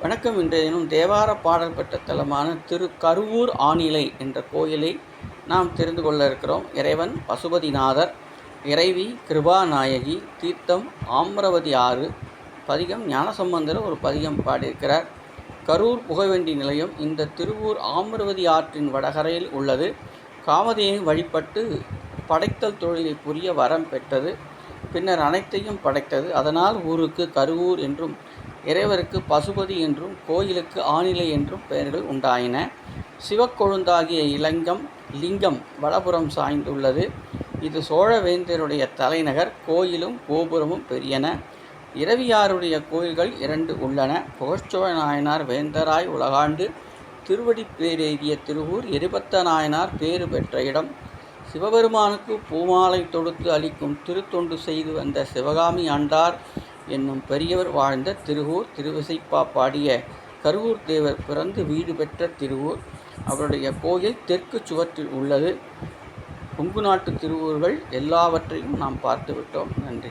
வணக்கம் இன்றையினும் தேவார பாடல் பெற்ற தலமான திரு கருவூர் ஆணிலை என்ற கோயிலை நாம் தெரிந்து கொள்ள இருக்கிறோம். இறைவன் பசுபதிநாதர் இறைவி கிருபாநாயகி தீர்த்தம் ஆம்ரவதி ஆறு பதிகம் ஞானசம்பந்தர் ஒரு பதிகம் பாடியிருக்கிறார். கரூர் புகவேண்டி நிலையம் இந்த திருவூர் ஆம்ரவதி ஆற்றின் வடகரையில் உள்ளது. காமதியை வழிபட்டு படைத்தல் தொழிலை புரிய வரம் பெற்றது. பின்னர் அனைத்தையும் படைத்தது. அதனால் ஊருக்கு கருவூர் என்றும் இறைவருக்கு பசுபதி என்றும் கோயிலுக்கு ஆணிலை என்றும் பெயர்கள் உண்டாயின. சிவக்கொழுந்தாகிய இலங்கம் லிங்கம் வலபுறம் சாய்ந்துள்ளது. இது சோழவேந்தருடைய தலைநகர். கோயிலும் கோபுரமும் பெரியன. இரவியாருடைய கோயில்கள் இரண்டு உள்ளன. புகழ்ச்சோழ நாயனார் வேந்தராய் உலகாண்டு திருவடி பேரேறிய திருவூர் எரிபத்த நாயனார் பேறு பெற்ற இடம். சிவபெருமானுக்கு பூமாலை தொடுத்து அளிக்கும் திருத்தொண்டு செய்து வந்த சிவகாமி ஆண்டார் என்னும் பெரியவர் வாழ்ந்த திருவூர் திருவிசைப்பா பாடிய கருவூர் தேவர் பிறந்து வீடு பெற்ற திருவூர். அவருடைய கோயில் தெற்கு சுவற்றில் உள்ளது. கொங்கு நாட்டு திருவூர்கள் எல்லாவற்றையும் நாம் பார்த்துவிட்டோம். நன்றி.